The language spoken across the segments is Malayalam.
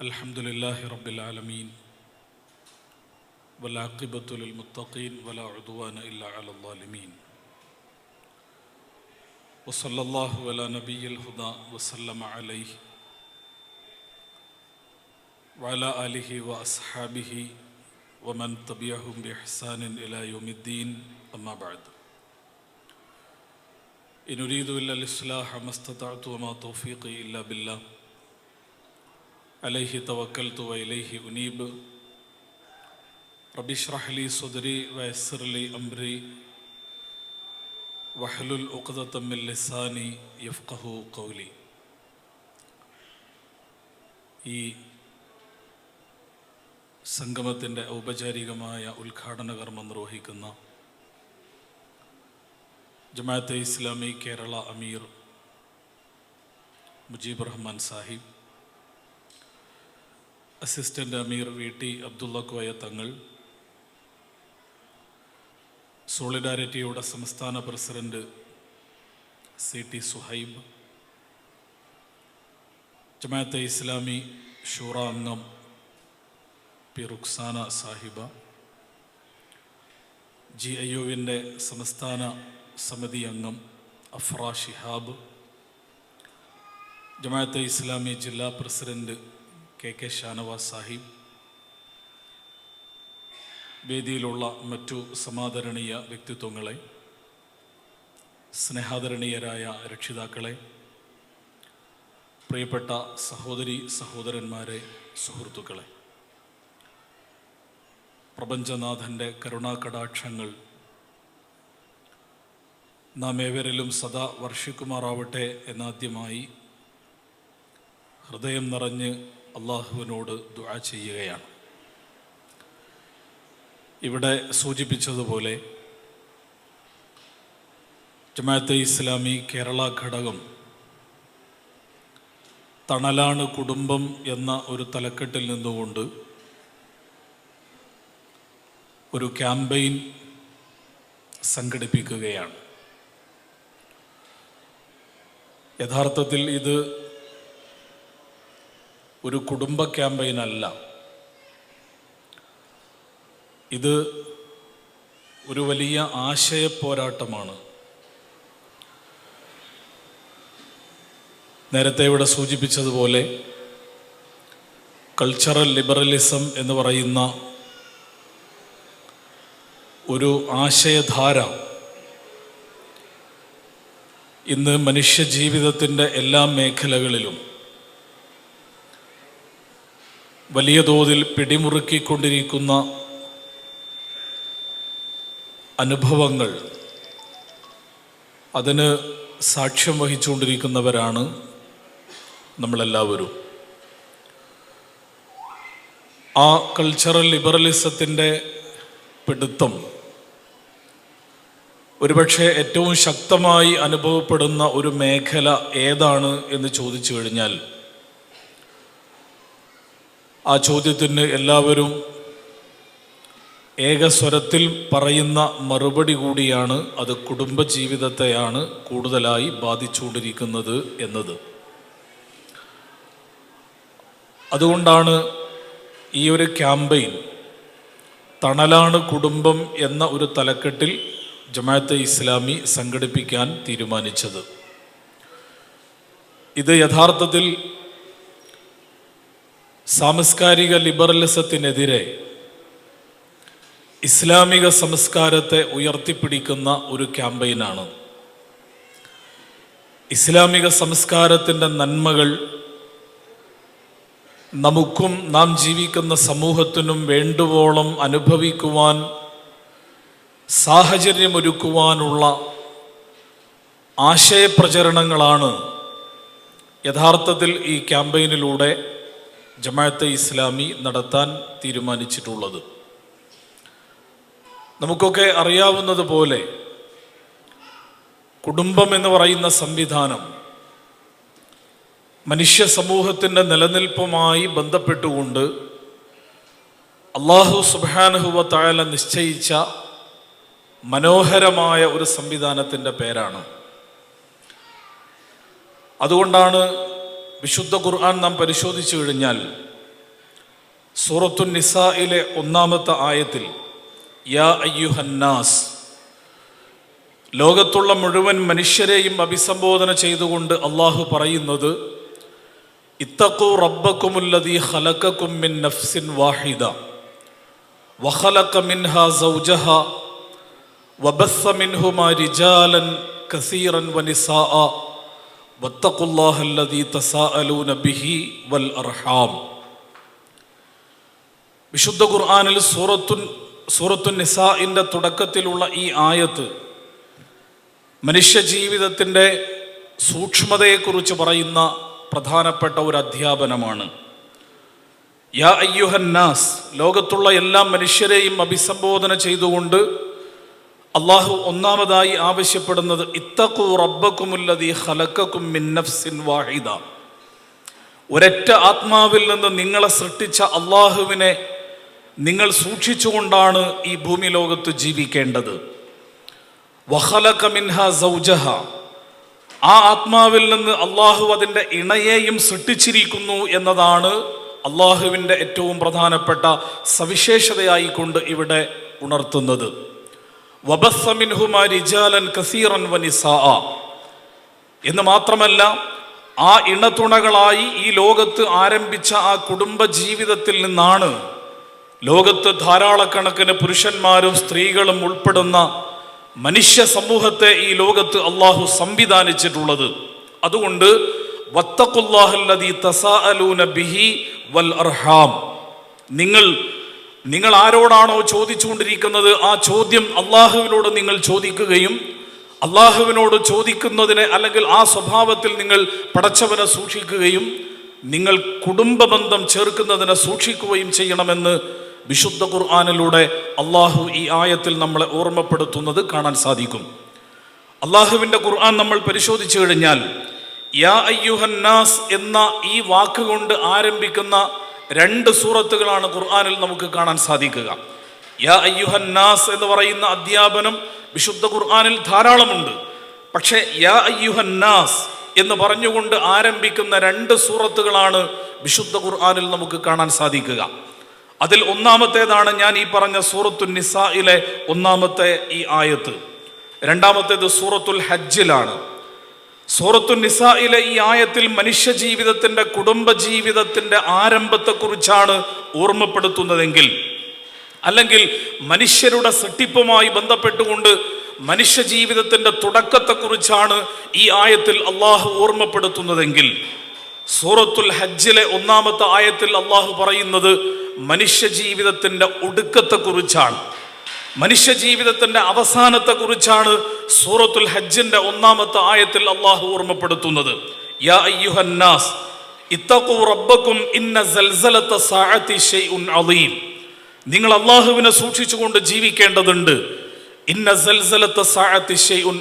الحمد لله رب العالمين والعاقبة للمتقين ولا عدوان إلا على الظالمين. وصلى الله على نبي الهدى وسلم عليه وعلى آله وأصحابه ومن تبعهم بإحسان إلى يوم الدين أما بعد. إن أريد إلا الإصلاح ما استطعت وما توفيقي إلا بالله. അലൈഹി തവക്കൽ തുവ ഇലൈഹി ഉനീബ്. റബിഷ്റഹ്ലി സുദരി വയസ്സർലി അംരി വഹലുൽ ഉഖദത്തമ്മിൽ ലിസാനി യഫ്ഖഹു കൗലി ഈ സംഗമത്തിന്റെ ഔപചാരികമായ ഉദ്ഘാടന കർമ്മം നിർവഹിക്കുന്ന ജമാഅത്തെ ഇസ്ലാമി കേരള അമീർ മുജീബ് റഹ്മാൻ സാഹിബ്. അസിസ്റ്റന്റ് അമീർ വി ടി അബ്ദുള്ള കോയ തങ്ങൾ സോളിഡാരിറ്റിയുടെ സംസ്ഥാന president C T Suhaib Jamaat-e Islami ഷൂറ അംഗം P Ruksana Sahiba G I യുവിന്റെ സംസ്ഥാന സമിതി അംഗം അഫ്ര ഷിഹാബ് ജമാഅത്തെ ഇസ്ലാമി ജില്ലാ president K K Shanavas Sahib. വേദിയിലുള്ള മറ്റു സമാദരണീയ വ്യക്തിത്വങ്ങളെ സ്നേഹാദരണീയരായ രക്ഷിതാക്കളെ പ്രിയപ്പെട്ട സഹോദരി സഹോദരന്മാരെ സുഹൃത്തുക്കളെ. പ്രപഞ്ചനാഥന്റെ കരുണാകടാക്ഷങ്ങൾ നാം ഏവരിലും സദാ വർഷിക്കുമാറാവട്ടെ എന്നാദ്യമായി ഹൃദയം നിറഞ്ഞ് അള്ളാഹുവിനോട് ദുആ ചെയ്യുകയാണ്. ഇവിടെ സൂചിപ്പിച്ചതുപോലെ ജമാഅത്തെ ഇസ്ലാമി കേരള ഘടകം തണലാണ് കുടുംബം എന്ന ഒരു തലക്കെട്ടിൽ നിന്നുകൊണ്ട് ഒരു ക്യാമ്പയിൻ സംഘടിപ്പിക്കുകയാണ്. യഥാർത്ഥത്തിൽ ഇത് ഒരു കുടുംബ ക്യാമ്പയിൻ അല്ല ഇത് ഒരു വലിയ ആശയ പോരാട്ടമാണ് നേരത്തെ ഇവിടെ സൂചിപ്പിച്ചതുപോലെ കൾച്ചറൽ ലിബറലിസം എന്ന് പറയുന്ന ഒരു ആശയധാര ഇന്ന് മനുഷ്യ ജീവിതത്തിന്റെ എല്ലാ മേഖലകളിലും വലിയ തോതിൽ പിടിമുറുക്കിക്കൊണ്ടിരിക്കുന്ന അനുഭവങ്ങൾ അതിന് സാക്ഷ്യം വഹിച്ചുകൊണ്ടിരിക്കുന്നവരാണ് നമ്മളെല്ലാവരും. ആ കൾച്ചറൽ ലിബറലിസത്തിന്റെ പിടുത്തം ഒരുപക്ഷെ ഏറ്റവും ശക്തമായി അനുഭവപ്പെടുന്ന ഒരു മേഖല ഏതാണ് എന്ന് ചോദിച്ചു കഴിഞ്ഞാൽ ആ ചോദ്യത്തിന് എല്ലാവരും ഏകസ്വരത്തിൽ പറയുന്ന മറുപടി കൂടിയാണ് അത് കുടുംബജീവിതത്തെയാണ് കൂടുതലായി ബാധിച്ചുകൊണ്ടിരിക്കുന്നത് എന്നത്. അതുകൊണ്ടാണ് ഈ ഒരു ക്യാമ്പയിൻ തണലാണ് കുടുംബം എന്ന ഒരു തലക്കെട്ടിൽ ജമാഅത്തെ ഇസ്ലാമി സംഘടിപ്പിക്കാൻ തീരുമാനിച്ചത്. ഇത് യഥാർത്ഥത്തിൽ സാംസ്കാരിക ലിബറലിസത്തിനെതിരെ ഇസ്ലാമിക സംസ്കാരത്തെ ഉയർത്തിപ്പിടിക്കുന്ന ഒരു ക്യാമ്പയിനാണ്. ഇസ്ലാമിക സംസ്കാരത്തിന്റെ നന്മകൾ നമുക്കും നാം ജീവിക്കുന്ന സമൂഹത്തിനും വേണ്ടുവോളം അനുഭവിക്കുവാൻ സാഹചര്യമൊരുക്കുവാനുള്ള ആശയപ്രചരണങ്ങളാണ് യഥാർത്ഥത്തിൽ ഈ ക്യാമ്പയിനിലൂടെ ജമാഅത്തെ ഇസ്ലാമി നടത്താൻ തീരുമാനിച്ചിട്ടുള്ളത്. നമുക്കൊക്കെ അറിയാവുന്നതുപോലെ കുടുംബം എന്ന് പറയുന്ന സംവിധാനം മനുഷ്യ സമൂഹത്തിന്റെ നിലനിൽപ്പുമായി ബന്ധപ്പെട്ടുകൊണ്ട് അള്ളാഹു സുബാനഹുവ തായാല നിശ്ചയിച്ച മനോഹരമായ ഒരു സംവിധാനത്തിന്റെ പേരാണ്. അതുകൊണ്ടാണ് വിശുദ്ധ ഖുർആൻ നാം പരിശോധിച്ചു കഴിഞ്ഞാൽ സൂറത്തു നിസായിലെ ഒന്നാമത്തെ ആയത്തിൽ യാ അയ്യുഹന്നാസ് ലോകത്തുള്ള മുഴുവൻ മനുഷ്യരെയും അഭിസംബോധന ചെയ്തുകൊണ്ട് അള്ളാഹു പറയുന്നത് ഇത്തക്കു റബ്ബക്കുമുല്ലതി ഹലക്കും മിൻ നഫ്സിൻ വാഹിദ വഹലക്ക മിൻഹാ സൗജഹ വബസ്സ മിൻഹുമാ റിജാലൻ കസീറൻ വിശുദ്ധ ഖുർആാനിൽ സൂറത്തുൻ സൂറത്തു നിസാഇന്റെ തുടക്കത്തിലുള്ള ഈ ആയത്ത് മനുഷ്യ ജീവിതത്തിന്റെ സൂക്ഷ്മതയെക്കുറിച്ച് പറയുന്ന പ്രധാനപ്പെട്ട ഒരു അധ്യാപനമാണ്. യാ അയ്യുഹന്നാസ് ലോകത്തുള്ള എല്ലാ മനുഷ്യരെയും അഭിസംബോധന ചെയ്തുകൊണ്ട് അള്ളാഹു ഒന്നാമതായി ആവശ്യപ്പെടുന്നത് ഇത്തഖു റബ്ബക്കുമുല്ലതി ഖലക്കക്കും മിൻ നഫ്സിൻ വാഹിദ. ഒരൊറ്റ ആത്മാവിൽ നിന്ന് നിങ്ങളെ സൃഷ്ടിച്ച അള്ളാഹുവിനെ നിങ്ങൾ സൂക്ഷിച്ചുകൊണ്ടാണ് ഈ ഭൂമി ലോകത്ത് ജീവിക്കേണ്ടത്. വഹലക സൗജഹ. ആ ആത്മാവിൽ നിന്ന് അള്ളാഹു അതിന്റെ ഇണയെയും സൃഷ്ടിച്ചിരിക്കുന്നു എന്നതാണ് അള്ളാഹുവിന്റെ ഏറ്റവും പ്രധാനപ്പെട്ട സവിശേഷതയായിക്കൊണ്ട് ഇവിടെ ഉണർത്തുന്നത് വബസ്സമിൻഹുമ റിജാലൻ കസീറൻ വനിസാ എന്ന് മാത്രമല്ല ആ ഇണതുണകളായി ഈ ലോകത്ത് ആരംഭിച്ച ആ കുടുംബ ജീവിതത്തിൽ നിന്നാണ് ലോകത്ത് ധാരാളക്കണക്കിന് പുരുഷന്മാരും സ്ത്രീകളും ഉൾപ്പെടുന്ന മനുഷ്യ സമൂഹത്തെ ഈ ലോകത്ത് അള്ളാഹു സംവിധാനിച്ചിട്ടുള്ളത്. അതുകൊണ്ട് വത്തഖുല്ലാഹല്ലദീ തസാഅലൂന ബിഹി വൽ അർഹാം. നിങ്ങൾ നിങ്ങൾ ആരോടാണോ ചോദിച്ചുകൊണ്ടിരിക്കുന്നത് ആ ചോദ്യം അള്ളാഹുവിനോട് നിങ്ങൾ ചോദിക്കുകയും അള്ളാഹുവിനോട് ചോദിക്കുന്നതിനെ അല്ലെങ്കിൽ ആ സ്വഭാവത്തിൽ നിങ്ങൾ പടച്ചവനെ സൂക്ഷിക്കുകയും നിങ്ങൾ കുടുംബ ബന്ധം ചേർക്കുന്നതിനെ സൂക്ഷിക്കുകയും ചെയ്യണമെന്ന് വിശുദ്ധ ഖുർആാനിലൂടെ അള്ളാഹു ഈ ആയത്തിൽ നമ്മളെ ഓർമ്മപ്പെടുത്തുന്നത് കാണാൻ സാധിക്കും. അള്ളാഹുവിന്റെ ഖുർആൻ നമ്മൾ പരിശോധിച്ചു കഴിഞ്ഞാൽ യാ അയ്യുഹന്നാസ് എന്ന ഈ വാക്കുകൊണ്ട് ആരംഭിക്കുന്ന രണ്ട് സൂറത്തുകളാണ് ഖുർആാനിൽ നമുക്ക് കാണാൻ സാധിക്കുക. യാ അയ്യുഹന്നാസ് എന്ന് പറയുന്ന അധ്യാപനം വിശുദ്ധ ഖുർആാനിൽ ധാരാളമുണ്ട്. പക്ഷേ യാ അയ്യുഹന്നാസ് എന്ന് പറഞ്ഞുകൊണ്ട് ആരംഭിക്കുന്ന രണ്ട് സൂറത്തുകളാണ് വിശുദ്ധ ഖുർആാനിൽ നമുക്ക് കാണാൻ സാധിക്കുക. അതിൽ ഒന്നാമത്തേതാണ് ഞാൻ ഈ പറഞ്ഞ സൂറത്തുൽ നിസായിലെ ഒന്നാമത്തെ ഈ ആയത്ത്. രണ്ടാമത്തേത് സൂറത്തുൽ ഹജ്ജിലാണ്. സൂറത്തു നിസായിലെ ഈ ആയത്തിൽ മനുഷ്യ ജീവിതത്തിന്റെ കുടുംബ ജീവിതത്തിന്റെ ആരംഭത്തെക്കുറിച്ചാണ് ഓർമ്മപ്പെടുത്തുന്നതെങ്കിൽ അല്ലെങ്കിൽ മനുഷ്യരുടെ സൃഷ്ടിപ്പുമായി ബന്ധപ്പെട്ടുകൊണ്ട് മനുഷ്യ ജീവിതത്തിന്റെ തുടക്കത്തെക്കുറിച്ചാണ് ഈ ആയത്തിൽ അള്ളാഹു ഓർമ്മപ്പെടുത്തുന്നതെങ്കിൽ സൂറത്തുൽ ഹജ്ജിലെ ഒന്നാമത്തെ ആയത്തിൽ അള്ളാഹു പറയുന്നത് മനുഷ്യ ജീവിതത്തിന്റെ ഒടുക്കത്തെക്കുറിച്ചാണ്. മനുഷ്യ ജീവിതത്തിന്റെ അവസാനത്തെക്കുറിച്ചാണ് സൂറത്തുൽ ഹജ്ജിന്റെ ഒന്നാമത്തെ ആയത്തിൽ അള്ളാഹു ഓർമ്മപ്പെടുത്തുന്നത്. യാ അയ്യുഹന്നാസ് ഇന്ന അലീം. നിങ്ങൾ അള്ളാഹുവിനെ സൂക്ഷിച്ചുകൊണ്ട് ജീവിക്കേണ്ടതുണ്ട്. ഇന്ന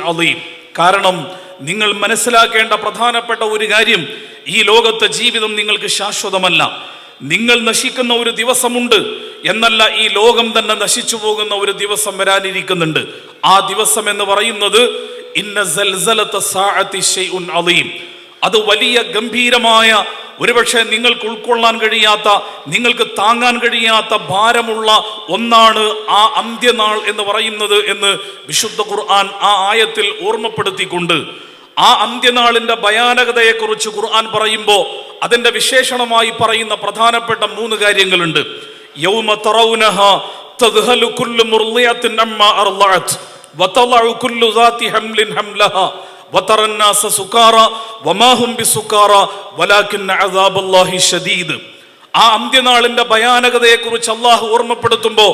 അലീം. കാരണം നിങ്ങൾ മനസ്സിലാക്കേണ്ട പ്രധാനപ്പെട്ട ഒരു കാര്യം ഈ ലോകത്തെ ജീവിതം നിങ്ങൾക്ക് ശാശ്വതമല്ല. നിങ്ങൾ നശിക്കുന്ന ഒരു ദിവസമുണ്ട് എന്നല്ല ഈ ലോകം തന്നെ നശിച്ചു പോകുന്ന ഒരു ദിവസം വരാനിരിക്കുന്നുണ്ട്. ആ ദിവസം എന്ന് പറയുന്നത് അത് വലിയ ഗംഭീരമായ ഒരുപക്ഷെ നിങ്ങൾക്ക് ഉൾക്കൊള്ളാൻ കഴിയാത്ത നിങ്ങൾക്ക് താങ്ങാൻ കഴിയാത്ത ഭാരമുള്ള ഒന്നാണ് ആ അന്ത്യനാൾ എന്ന് പറയുന്നത് എന്ന് വിശുദ്ധ ഖുർആൻ ആ ആയത്തിൽ ഓർമ്മപ്പെടുത്തിക്കൊണ്ട് ആ അന്ത്യനാളിന്റെ ഭയാനകതയെക്കുറിച്ച് ഖുർആൻ പറയുമ്പോൾ അതിന്റെ വിശേഷണമായി പറയുന്ന പ്രധാനപ്പെട്ട മൂന്ന് കാര്യങ്ങളുണ്ട് യൗമ തറൗനഹ തദ്ഹലു കുല്ലു മുർളിയത്തിൻ അമ്മ അർളഅത് വതളഉ കുല്ലു ദാതി ഹംലിൻ ഹംലഹ وترى الناس سكارى وما هم بسكارى ولكن عذاب الله شديد ആ അന്ത്യനാളിന്റെ ഭയാനകതയെക്കുറിച്ച് അള്ളാഹു ഓർമ്മപ്പെടുത്തുമ്പോൾ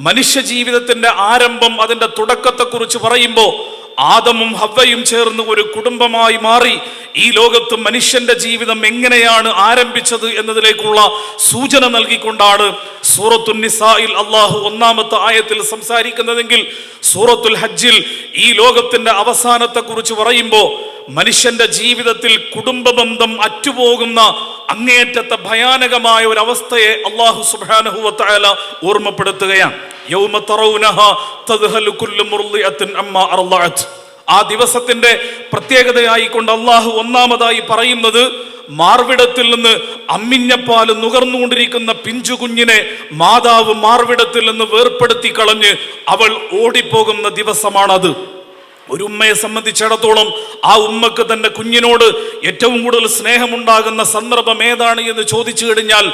മനുഷ്യ ജീവിതത്തിന്റെ ആരംഭം അതിന്റെ തുടക്കത്തെക്കുറിച്ച് പറയുമ്പോൾ ആദമും ഹവയും ചേർന്ന് ഒരു കുടുംബമായി മാറി ഈ ലോകത്ത് മനുഷ്യന്റെ ജീവിതം എങ്ങനെയാണ് ആരംഭിച്ചത് എന്നതിലേക്കുള്ള സൂചന നൽകിക്കൊണ്ടാണ് സൂറത്തുൽ നിസായിൽ അള്ളാഹു ഒന്നാമത്തെ ആയത്തിൽ സംസാരിക്കുന്നതെങ്കിൽ സൂറത്തുൽ ഹജ്ജിൽ ഈ ലോകത്തിന്റെ അവസാനത്തെ കുറിച്ച് പറയുമ്പോൾ മനുഷ്യന്റെ ജീവിതത്തിൽ കുടുംബ ബന്ധം അറ്റുപോകുന്ന അങ്ങേയറ്റത്തെ ഭയാനകമായ ഒരു അവസ്ഥയെ അള്ളാഹു സുബാനഹുവല ഓർമ്മപ്പെടുത്തുകയാണ്. ആ ദിവസത്തിന്റെ പ്രത്യേകതയായി കൊണ്ട് അള്ളാഹു ഒന്നാമതായി പറയുന്നത് മാർവിടത്തിൽ നിന്ന് അമ്മിഞ്ഞപ്പാൽ നുകർന്നുകൊണ്ടിരിക്കുന്ന പിഞ്ചു കുഞ്ഞിനെ മാതാവ് മാർവിടത്തിൽ നിന്ന് വേർപ്പെടുത്തി കളഞ്ഞ് അവൾ ഓടിപ്പോകുന്ന ദിവസമാണത്. ഒരു ഉമ്മയെ സംബന്ധിച്ചിടത്തോളം ആ ഉമ്മക്ക് തന്റെ കുഞ്ഞിനോട് ഏറ്റവും കൂടുതൽ സ്നേഹമുണ്ടാകുന്ന സന്ദർഭം ഏതാണ് എന്ന് ചോദിച്ചു കഴിഞ്ഞാൽ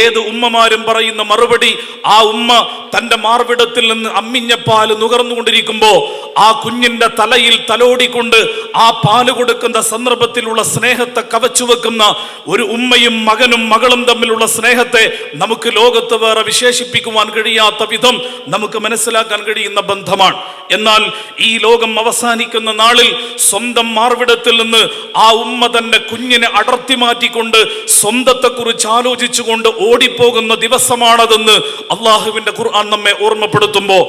ഏത് ഉമ്മമാരും പറയുന്ന മറുപടി ആ ഉമ്മ തന്റെ മാർവിടത്തിൽ നിന്ന് അമ്മിഞ്ഞപ്പാൽ നുകർന്നുകൊണ്ടിരിക്കുമ്പോ ആ കുഞ്ഞിന്റെ തലയിൽ തലോടിക്കൊണ്ട് ആ പാൽ കൊടുക്കുന്ന സന്ദർഭത്തിലുള്ള സ്നേഹത്തെ കവച്ചു വെക്കുന്ന ഒരു ഉമ്മയും മകനും മകളും തമ്മിലുള്ള സ്നേഹത്തെ നമുക്ക് ലോകത്ത് വേറെ വിശേഷിപ്പിക്കുവാൻ കഴിയാത്ത വിധം നമുക്ക് മനസ്സിലാക്കാൻ കഴിയുന്ന ബന്ധമാണ്. എന്നാൽ ഈ ലോകം അവസാനിക്കുന്ന നാളിൽ സ്വന്തം മാർവിടത്തിൽ നിന്ന് ആ ഉമ്മ തന്റെ കുഞ്ഞിനെ അടർത്തി മാറ്റിക്കൊണ്ട് സ്വന്തത്തെക്കുറിച്ച് ആലോചിച്ചുകൊണ്ട് ഓടിപ്പോകുന്ന ദിവസമാണതെന്ന് അള്ളാഹുവിന്റെ ഖുർആൻ നമ്മെ ഓർമ്മപ്പെടുത്തുമ്പോൾ.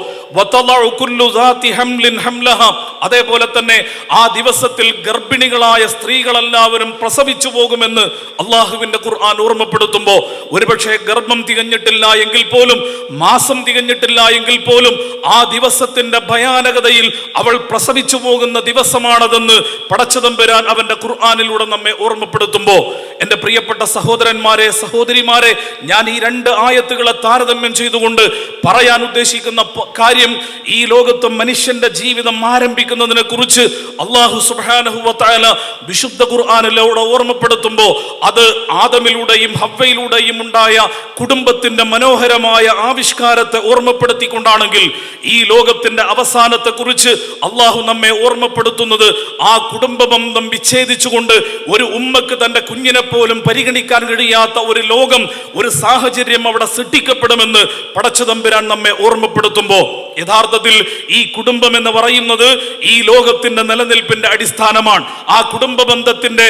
അതേപോലെ തന്നെ ആ ദിവസത്തിൽ ഗർഭിണികളായ സ്ത്രീകളെല്ലാവരും പ്രസവിച്ചു പോകുമെന്ന് അള്ളാഹുവിന്റെ ഖുർആൻ ഓർമ്മപ്പെടുത്തുമ്പോൾ ഒരുപക്ഷെ ഗർഭം തികഞ്ഞിട്ടില്ല എങ്കിൽ പോലും മാസം തികഞ്ഞിട്ടില്ല എങ്കിൽ പോലും ആ ദിവസത്തിന്റെ ഭയാനകതയിൽ അവൾ പ്രസവിച്ചു പോകുന്ന ദിവസമാണതെന്ന് പടച്ചതമ്പുരാൻ അവന്റെ ഖുർആാനിലൂടെ നമ്മെ ഓർമ്മപ്പെടുത്തുമ്പോൾ എന്റെ പ്രിയപ്പെട്ട സഹോദരന്മാരെ സഹോദരിമാരെ ഞാൻ ഈ രണ്ട് ആയത്തുകളെ താരതമ്യം ചെയ്തുകൊണ്ട് പറയാൻ ഉദ്ദേശിക്കുന്ന കാര്യം ഈ ലോകത്ത് മനുഷ്യന്റെ ജീവിതം ആരംഭിക്കുന്നതിനെ കുറിച്ച് അള്ളാഹു സുബാനഹുവത്തായ വിശുദ്ധ ഖുർആാനിലൂടെ ഓർമ്മപ്പെടുത്തുമ്പോൾ അത് ആദമിലൂടെയും ഹവയിലൂടെയും ഉണ്ടായ കുടുംബത്തിന്റെ മനോഹരമായ ആവിഷ്കാരത്തെ ഓർമ്മപ്പെടുത്തിക്കൊണ്ടാണെങ്കിൽ ഈ ലോകത്തിന്റെ അവസാനത്തെ കുറിച്ച് അള്ളാഹു നമ്മെ ഓർമ്മപ്പെടുത്തുന്നത്. ആ കുടുംബ ബന്ധം വിച്ഛേദിച്ചുകൊണ്ട് ഒരു ഉമ്മക്ക് തന്റെ കുഞ്ഞിനെ പോലും പരിഗണിക്കാൻ കഴിയാത്ത ഒരു ലോകം ഒരു സാഹചര്യം അവിടെ സൃഷ്ടിക്കപ്പെടുമെന്ന് പടച്ചതമ്പുരാൻ നമ്മെ ഓർമ്മപ്പെടുത്തുമ്പോ യഥാർത്ഥത്തിൽ ഈ കുടുംബം എന്ന് പറയുന്നത് ഈ ലോകത്തിന്റെ നിലനിൽപ്പിന്റെ അടിസ്ഥാനമാണ്. ആ കുടുംബ ബന്ധത്തിന്റെ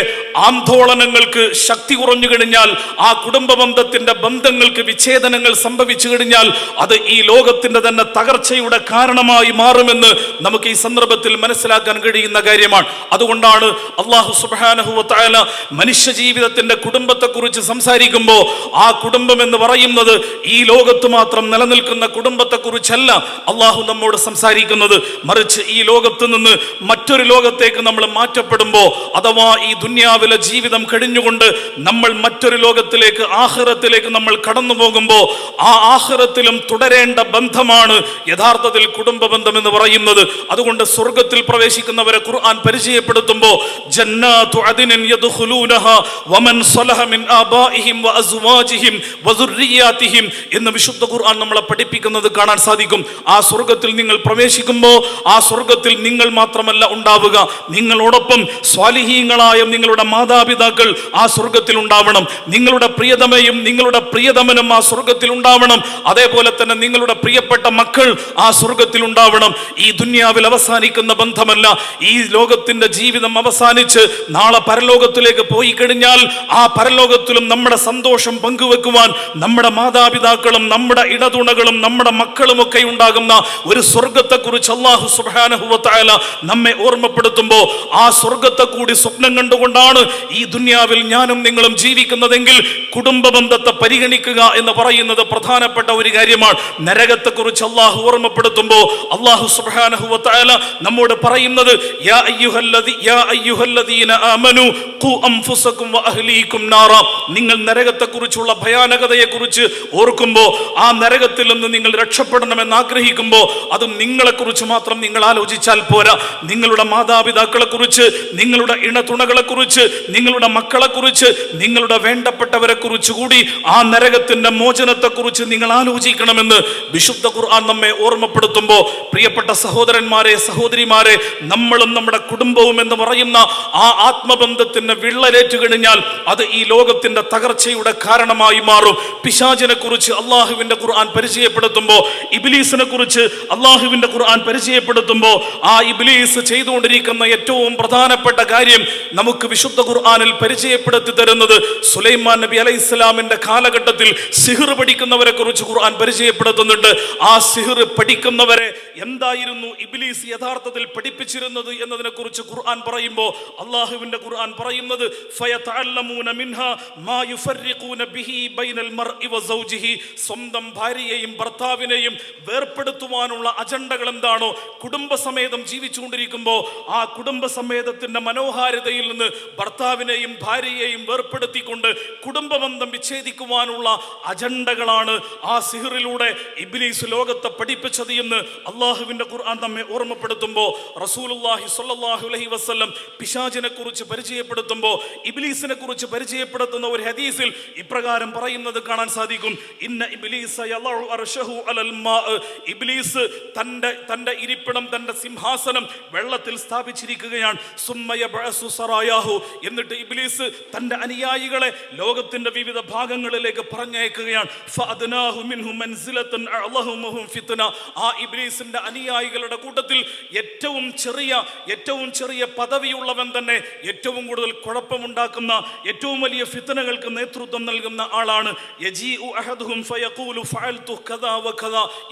ആന്തോളനങ്ങൾക്ക് ശക്തി കുറഞ്ഞു കഴിഞ്ഞാൽ ആ കുടുംബ ബന്ധത്തിന്റെ ബന്ധങ്ങൾക്ക് വിച്ഛേദനങ്ങൾ സംഭവിച്ചു കഴിഞ്ഞാൽ അത് ഈ ലോകത്തിന്റെ തന്നെ തകർച്ചയുടെ കാരണമായി മാറുമെന്ന് നമുക്ക് ഈ സന്ദർഭത്തിൽ മനസ്സിലാക്കാൻ കഴിയുന്ന കാര്യമാണ്. അതുകൊണ്ടാണ് അള്ളാഹു സുബാനഹുല മനുഷ്യ ജീവിതത്തിന്റെ കുടുംബത്തെക്കുറിച്ച് സംസാരിക്കുമ്പോൾ ആ കുടുംബം എന്ന് പറയുന്നത് ഈ ലോകത്ത് മാത്രം നിലനിൽക്കുന്ന കുടുംബത്തെക്കുറിച്ചല്ല അള്ളാഹു നമ്മോട് സംസാരിക്കുന്നത് മറിച്ച് ഈ ലോകത്ത് നിന്ന് മറ്റൊരു ലോകത്തേക്ക് നമ്മൾ മാറ്റപ്പെടുമ്പോൾ അഥവാ ഈ ദുന്യാവിലെ ജീവിതം കഴിഞ്ഞുകൊണ്ട് നമ്മൾ മറ്റൊരു ലോകത്തിലേക്ക് ആഹ്റത്തിലേക്ക് നമ്മൾ കടന്നു പോകുമ്പോൾ ആ ആഹ്റത്തിലും തുടരേണ്ട ബന്ധമാണ് യഥാർത്ഥത്തിൽ കുടുംബ ബന്ധം എന്ന് പറയുന്നത്. അതുകൊണ്ട് സ്വർഗത്തിൽ പ്രവേശിക്കുന്നവരെ ഖുർആൻ പരിചയപ്പെടുത്തുമ്പോൾ വമൻ സലഹ മിൻ ആബാഇഹിം വഅസ്വാജിഹിം എന്ന് വിശുദ്ധ ഖുർആൻ നമ്മളെ പഠിപ്പിക്കുന്നത് കാണാൻ സാധിക്കും. ആ സ്വർഗത്തിൽ നിങ്ങൾ പ്രവേശിക്കുമ്പോൾ ആ സ്വർഗത്തിൽ നിങ്ങൾ മാത്രമല്ല ഉണ്ടാവുക. നിങ്ങളോടൊപ്പം സ്വാലിഹീങ്ങളായ നിങ്ങളുടെ മാതാപിതാക്കൾ ആ സ്വർഗത്തിൽ ഉണ്ടാവണം. നിങ്ങളുടെ പ്രിയതമയും നിങ്ങളുടെ പ്രിയതമനും ആ സ്വർഗത്തിൽ ഉണ്ടാവണം. അതേപോലെ തന്നെ നിങ്ങളുടെ പ്രിയപ്പെട്ട മക്കൾ ആ സ്വർഗത്തിൽ ഉണ്ടാവണം. ഈ ദുന്യാവിൽ അവസാനിക്കുന്ന ബന്ധമല്ല. ഈ ലോകത്തിന്റെ ജീവിതം അവസാനിച്ച് നാളെ പരലോകത്തിലേക്ക് പോയി കഴിഞ്ഞാൽ ആ പരലോകത്തിലും നമ്മുടെ സന്തോഷം പങ്കുവെക്കുവാൻ നമ്മുടെ മാതാപിതാക്കളും നമ്മുടെ ഇടതുണകളും നമ്മുടെ മക്കളുമൊക്കെ ഉണ്ടാകുന്ന ഒരു സ്വർഗത്തെക്കുറിച്ച് അള്ളാഹു സുബാനഹുവത്തായ നമ്മെ ഓർമ്മപ്പെടുത്തുമ്പോൾ ആ സ്വർഗത്തെ കൂടി സ്വപ്നം കണ്ടുകൊണ്ടാണ് ഈ ദുന്യാവിൽ ഞാനും നിങ്ങളും ജീവിക്കുന്നതെങ്കിൽ കുടുംബ ബന്ധത്തെ പരിഗണിക്കുക എന്ന് പറയുന്നത് പ്രധാനപ്പെട്ട ഒരു കാര്യമാണ്. നരകത്തെ നരകത്തെക്കുറിച്ച് അള്ളാഹു ഓർമ്മപ്പെടുത്തുമ്പോൾ അള്ളാഹു സുബാനഹുവത്തായ നമ്മോട് പറയുന്നത് യാ നരകത്തെ യാ അയ്യുഹല്ലദീന ആമനു ഖു നിങ്ങൾ നരകത്തെക്കുറിച്ചുള്ള ഓർക്കുമ്പോൾ ആ നരകത്തിൽ നിന്ന് നിങ്ങൾ രക്ഷപ്പെടണമെന്ന് ആഗ്രഹിക്കുമ്പോൾ അത് നിങ്ങളെക്കുറിച്ച് മാത്രം നിങ്ങൾ ആലോചിച്ചാൽ പോരാ. നിങ്ങളുടെ മാതാപിതാക്കളെക്കുറിച്ച് നിങ്ങളുടെ ഇണതുണകളെ കുറിച്ച് നിങ്ങളുടെ മക്കളെക്കുറിച്ച് നിങ്ങളുടെ വേണ്ടപ്പെട്ടവരെ കുറിച്ച് കൂടി ആ നരകത്തിന്റെ മോചനത്തെക്കുറിച്ച് നിങ്ങൾ ആലോചിക്കണമെന്ന് വിശുദ്ധ ഖുർആൻ നമ്മെ ഓർമ്മപ്പെടുത്തുമ്പോൾ പ്രിയപ്പെട്ട സഹോദരന്മാരെ സഹോദരിമാരെ നമ്മളും നമ്മുടെ കുടുംബവും എന്ന് പറയുന്ന ആ ആത്മബന്ധത്തിന്റെ വിള്ളലേറ്റ് കഴിഞ്ഞാൽ അത് ഈ ലോകത്തിന്റെ തകർച്ചയുടെ കാരണമായി മാറും. പിശാചിനെ കുറിച്ച് അള്ളാഹുവിന്റെ ഖുർആൻ പരിചയപ്പെടുത്തുമ്പോൾ ഇബിലീസിനെ കുറിച്ച് അള്ളാഹുവിന്റെ ഖുർആൻ പരിചയപ്പെടുത്തുമ്പോൾ ആ ഇബ്ലീസ് ചെയ്തുകൊണ്ടിരിക്കുന്ന ഏറ്റവും പ്രധാനപ്പെട്ട കാര്യം നമുക്ക് വിശുദ്ധ ഖുർആനിൽ പരിചയപ്പെടുത്തി തരുന്നത് സുലൈമാൻ നബി അലൈഹി ഇസ്ലാമിന്റെ കാലഘട്ടത്തിൽ സിഹിർ പഠിക്കുന്നവരെ കുറിച്ച് ഖുർആൻ പരിചയപ്പെടുത്തുന്നുണ്ട്. ആ സിഹിർ പഠിക്കുന്നവരെ എന്തായിരുന്നു ഇബ്ലീസ് യഥാർത്ഥത്തിൽ പഠിപ്പിച്ചിരുന്നത് എന്നതിനെ കുറിച്ച് ഖുർആൻ പറയുമ്പോൾ അള്ളാഹുവിന്റെ ഖുർആൻ പറയുന്നത് സ്വന്തം ഭാര്യയെയും ഭർത്താവിനെയും ഉൾപ്പെടുത്തുവാനുള്ള അജണ്ടകൾ എന്താണോ കുടുംബസമേതം ജീവിച്ചുകൊണ്ടിരിക്കുമ്പോൾ ആ കുടുംബസമേതത്തിന്റെ മനോഹാരിതയിൽ നിന്ന് ഭർത്താവിനെയും ഭാര്യയെയും വേർപ്പെടുത്തിക്കൊണ്ട് കുടുംബബന്ധം വിച്ഛേദിക്കുവാനുള്ള അജണ്ടകളാണ് ആ സിഹറിലൂടെ ഇബ്ലീസ് ലോകത്തെ പഠിപ്പിച്ചത് എന്ന് അള്ളാഹുവിന്റെ ഖുർആൻ നമ്മെ ഓർമ്മപ്പെടുത്തുമ്പോൾ റസൂലുള്ളാഹി സ്വല്ലല്ലാഹു അലഹി വസല്ലം പിശാചിനെ കുറിച്ച് പരിചയപ്പെടുത്തുമ്പോൾ ഇബ്ലീസിനെ കുറിച്ച് പരിചയപ്പെടുത്തുന്ന ഒരു ഹദീസിൽ ഇപ്രകാരം പറയുന്നത് കാണാൻ സാധിക്കും. ഇന്ന ഇബ്ലീസ് തന്റെ തന്റെ ഇരിപ്പിടം തന്റെ സിംഹാസനം വെള്ളത്തിൽ സ്ഥാപിച്ചിരിക്കുകയാണ്. സുമ്മയ സുസറായാഹു സറായാഹു. എന്നിട്ട് ഇബ്ലീസ് തന്റെ അനുയായികളെ ലോകത്തിന്റെ വിവിധ ഭാഗങ്ങളിലേക്ക് പറഞ്ഞയക്കുകയാണ്. ആ ഇബ്ലീസിന്റെ അനുയായികളുടെ കൂട്ടത്തിൽ ഏറ്റവും ചെറിയ ഏറ്റവും ചെറിയ പദവിയുള്ളവൻ തന്നെ ഏറ്റവും കൂടുതൽ കുഴപ്പമുണ്ടാക്കുന്ന ഏറ്റവും വലിയ ഫിത്തനകൾക്ക് നേതൃത്വം നൽകുന്ന ആളാണ്.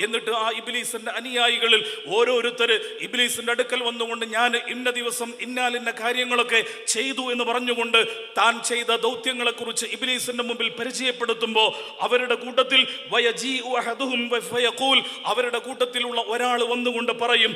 എന്നിട്ട് ആ ഇബ്ലീസിന്റെ അനുയായികളിൽ ഓരോരുത്തർ ഇബിലീസിന്റെ അടുക്കൽ വന്നുകൊണ്ട് ഞാൻ ഇന്ന ദിവസം ഇന്നാലിന്ന കാര്യങ്ങളൊക്കെ ചെയ്തു എന്ന് പറഞ്ഞുകൊണ്ട് താൻ ചെയ്ത ദൗത്യങ്ങളെ കുറിച്ച് ഇബിലീസിന്റെ മുമ്പിൽ പരിചയപ്പെടുത്തുമ്പോൾ അവരുടെ കൂട്ടത്തിൽ അവരുടെ കൂട്ടത്തിലുള്ള ഒരാൾ വന്നുകൊണ്ട് പറയും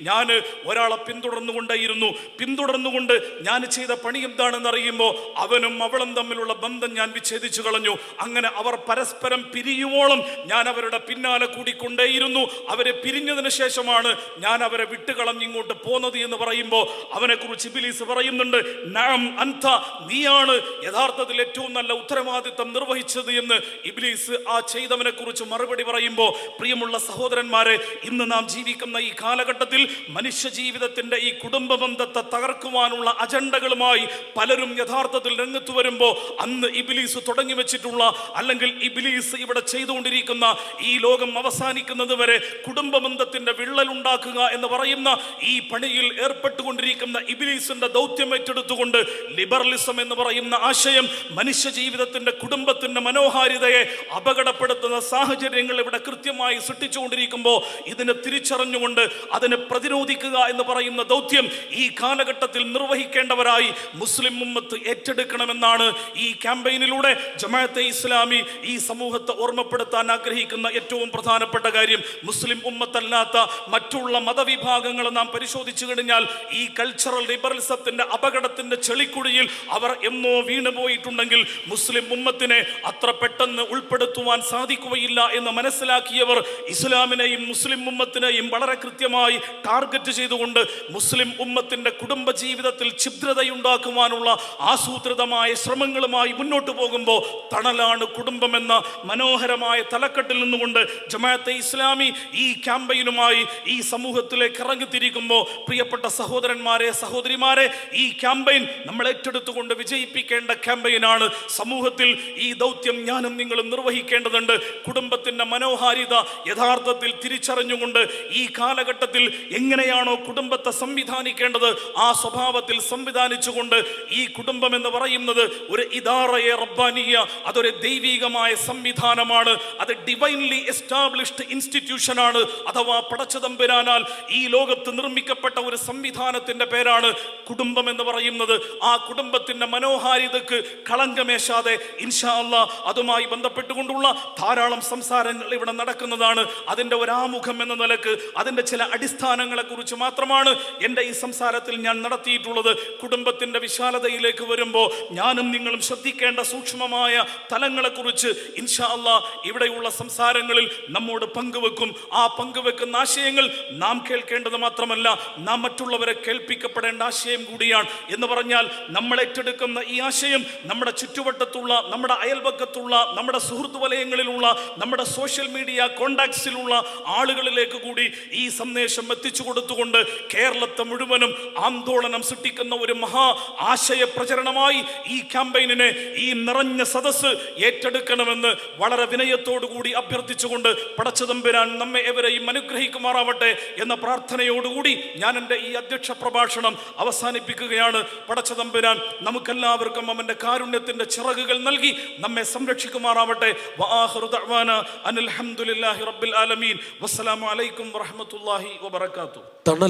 ഞാൻ ഒരാളെ പിന്തുടർന്നുകൊണ്ടേയിരുന്നു. പിന്തുടർന്നുകൊണ്ട് ഞാൻ ചെയ്ത പണി എന്താണെന്ന് അറിയുമ്പോൾ അവനും അവളും തമ്മിലുള്ള ബന്ധം ഞാൻ വിച്ഛേദിച്ചു കളഞ്ഞു. അങ്ങനെ അവർ പരസ്പരം പിരിയുവോളം ഞാൻ അവരുടെ പിന്നാലെ കൂടിക്കൊണ്ടേയിരുന്നു. അവരെ പിരിഞ്ഞതിന് ശേഷമാണ് ഞാൻ അവരെ വിട്ടുകളഞ്ഞ് ഇങ്ങോട്ട് പോന്നത് എന്ന് പറയുമ്പോൾ അവനെ കുറിച്ച് ഇബിലീസ് പറയുന്നുണ്ട് നാം അന്ത നീയാണ് യഥാർത്ഥത്തിൽ ഏറ്റവും നല്ല ഉത്തരവാദിത്തം നിർവഹിച്ചത് എന്ന് ഇബിലീസ് ആ ചെയ്തവനെ കുറിച്ച് മറുപടി പറയുമ്പോൾ പ്രിയമുള്ള സഹോദരന്മാരെ ഇന്ന് നാം ജീവിക്കുന്ന ഈ കാലഘട്ടത്തിൽ മനുഷ്യ ജീവിതത്തിന്റെ ഈ കുടുംബ ബന്ധത്തെ തകർക്കുവാനുള്ള അജണ്ടകളുമായി പലരും യഥാർത്ഥത്തിൽ രംഗത്ത് വരുമ്പോൾ അന്ന് ഇബിലീസ് തുടങ്ങി വെച്ചിട്ടുള്ള അല്ലെങ്കിൽ ഇബിലീസ് ഇവിടെ ചെയ്തുകൊണ്ടിരിക്കുന്ന ഈ ലോകം അവസാനിക്കുന്നത് വരെ കുടുംബ ബന്ധത്തിന്റെ വിള്ളലുണ്ടാക്കുക എന്ന് പറയുന്ന ഈ പണിയിൽ ഏർപ്പെട്ടുകൊണ്ടിരിക്കുന്ന ഇബിലീസിന്റെ ദൗത്യം ഏറ്റെടുത്തുകൊണ്ട് ലിബറലിസം എന്ന് പറയുന്ന ആശയം മനുഷ്യ ജീവിതത്തിന്റെ കുടുംബത്തിന്റെ മനോഹാരിതയെ അപകടപ്പെടുത്തുന്ന സാഹചര്യങ്ങൾ ഇവിടെ കൃത്യമായി സൃഷ്ടിച്ചുകൊണ്ടിരിക്കുമ്പോൾ ഇതിനെ തിരിച്ചറിഞ്ഞുകൊണ്ട് അതിനെ പ്രതിരോധിക്കുക എന്ന് പറയുന്ന ദൗത്യം ഈ കാലഘട്ടത്തിൽ നിർവഹിക്കേണ്ടവരായി മുസ്ലിം ഉമ്മത്ത് ഏറ്റെടുക്കണമെന്നാണ് ഈ ക്യാമ്പയിനിലൂടെ ജമാഅത്തെ ഇസ്ലാമി ഈ സമൂഹത്തെ ഓർമ്മപ്പെടുത്താൻ ആഗ്രഹിക്കുന്ന ഏറ്റവും പ്രധാനപ്പെട്ട കാര്യം മുസ്ലിം ഉമ്മത്തല്ലാത്ത മറ്റുള്ള മതവിഭാഗങ്ങൾ നാം പരിശോധിച്ചു കഴിഞ്ഞാൽ ഈ കൾച്ചറൽ ലിബറലിസത്തിന്റെ അപകടത്തിന്റെ ചെളിക്കുഴിയിൽ അവർ എന്നോ വീണുപോയിട്ടുണ്ടെങ്കിൽ മുസ്ലിം ഉമ്മത്തിനെ അത്ര പെട്ടെന്ന് ഉൾപ്പെടുത്തുവാൻ സാധിക്കുകയില്ല എന്ന് മനസ്സിലാക്കിയവർ ഇസ്ലാമിനെയും മുസ്ലിം ഉമ്മത്തിനെയും വളരെ കൃത്യമായി ടാർഗറ്റ് ചെയ്തുകൊണ്ട് മുസ്ലിം ഉമ്മത്തിന്റെ കുടുംബ ജീവിതത്തിൽ ഛിദ്രതയുണ്ടാക്കുവാനുള്ള ആസൂത്രിതമായ ശ്രമങ്ങളുമായി മുന്നോട്ട് പോകുമ്പോൾ തണലാണ് കുടുംബമെന്ന മനോഹരമായ തലക്കെട്ടിൽ നിന്നുകൊണ്ട് ജമാഅത്തെ ഇസ്ലാമി ഈ ക്യാമ്പയിനുമായി ഈ സമൂഹത്തിലേക്ക് ഇറങ്ങിത്തിരിക്കുമ്പോൾ പ്രിയപ്പെട്ട സഹോദരന്മാരെ സഹോദരിമാരെ ഈ ക്യാമ്പയിൻ നമ്മൾ ഏറ്റെടുത്തുകൊണ്ട് വിജയിപ്പിക്കേണ്ട ക്യാമ്പയിനാണ്. സമൂഹത്തിൽ ഈ ദൗത്യം ഞാനും നിങ്ങളും നിർവഹിക്കേണ്ടതുണ്ട്. കുടുംബത്തിന്റെ മനോഹാരിത യഥാർത്ഥത്തിൽ തിരിച്ചറിഞ്ഞുകൊണ്ട് ഈ കാലഘട്ടത്തിൽ എങ്ങനെയാണോ കുടുംബത്തെ സംവിധാനിക്കേണ്ടത് ആ സ്വഭാവത്തിൽ സംവിധാനിച്ചുകൊണ്ട് ഈ കുടുംബം എന്ന് പറയുന്നത് ഒരു ഇദാറയെ റബ്ബാനിയ അതൊരു ദൈവികമായ സംവിധാനമാണ്. അത് ഡിവൈൻലി എസ്റ്റാബ്ലിഷ്ഡ് ഇൻസ്റ്റിറ്റ്യൂഷൻ ആണ്. അഥവാ പടച്ചതമ്പരാനാൽ ഈ ലോകത്ത് നിർമ്മിക്കപ്പെട്ട ഒരു സംവിധാനത്തിന്റെ പേരാണ് കുടുംബം എന്ന് പറയുന്നത്. ആ കുടുംബത്തിന്റെ മനോഹാരിതക്ക് കളങ്കമേശാതെ ഇൻഷാ അല്ലാ അതുമായി ബന്ധപ്പെട്ടുകൊണ്ടുള്ള ധാരാളം സംസാരങ്ങൾ ഇവിടെ നടക്കുന്നതാണ്. അതിന്റെ ഒരാമുഖം എന്ന നിലയ്ക്ക് അതിന്റെ ചില അടിസ്ഥാനങ്ങളെ കുറിച്ച് മാത്രമാണ് എന്റെ ഈ സംസാരത്തിൽ ഞാൻ നടത്തിയിട്ടുള്ളത്. കുടുംബത്തിന്റെ വിശാലതയിലേക്ക് വരുമ്പോൾ ഞാനും നിങ്ങളും ശ്രദ്ധിക്കേണ്ട സൂക്ഷ്മമായ തലങ്ങളെക്കുറിച്ച് ഇൻഷാ അല്ലാ ഇവിടെയുള്ള സംസാരങ്ങളിൽ നമ്മോട് പങ്കുവെക്കും. ആ പങ്കുവെക്കുന്ന ആശയങ്ങൾ നാം കേൾക്കേണ്ടത് മാത്രമല്ല നാം മറ്റുള്ളവരെ കേൾപ്പിക്കപ്പെടേണ്ട ആശയം കൂടിയാണ്. എന്ന് പറഞ്ഞാൽ നമ്മൾ ഏറ്റെടുക്കുന്ന ഈ ആശയം നമ്മുടെ ചുറ്റുവട്ടത്തുള്ള നമ്മുടെ അയൽപക്കത്തുള്ള നമ്മുടെ സുഹൃത്തു വലയങ്ങളിലുള്ള നമ്മുടെ സോഷ്യൽ മീഡിയ കോണ്ടാക്ട്സിലുള്ള ആളുകളിലേക്ക് കൂടി ഈ സന്ദേശം എത്തിച്ചു കൊടുത്തുകൊണ്ട് കേരളത്തെ മുഴുവനും ആന്തോളനം സൃഷ്ടിക്കുന്ന ഒരു മഹാ ആശയ പ്രചരണമായി ഈ ക്യാമ്പയിനെ ഈ നിറഞ്ഞ സദസ്സ് ഏറ്റെടുക്കണമെന്ന് വളരെ വിനയത്തോടു കൂടി അഭ്യർത്ഥിച്ചുകൊണ്ട് പടച്ചതമ്പുരാൻ നമ്മെ എവരെയും അനുഗ്രഹിക്കുമാറാവട്ടെ എന്ന പ്രാർത്ഥനയോടുകൂടി ഞാൻ എന്റെ ഈ അധ്യക്ഷ പ്രഭാഷണം അവസാനിപ്പിക്കുകയാണ്. പടച്ചതമ്പുരാൻ നമുക്കെല്ലാവർക്കും അവന്റെ കാരുണ്യത്തിന്റെ ചിറകുകൾ നൽകി നമ്മെ സംരക്ഷിക്കുമാറാവട്ടെ. വആഖിറു ദഅ്വാന അനിൽ ഹംദുലില്ലാഹി റബ്ബിൽ ആലമീൻ. വസ്സലാമു അലൈക്കും വറഹ്മത്തുള്ളാഹി വബറകാതുഹു. തണൽ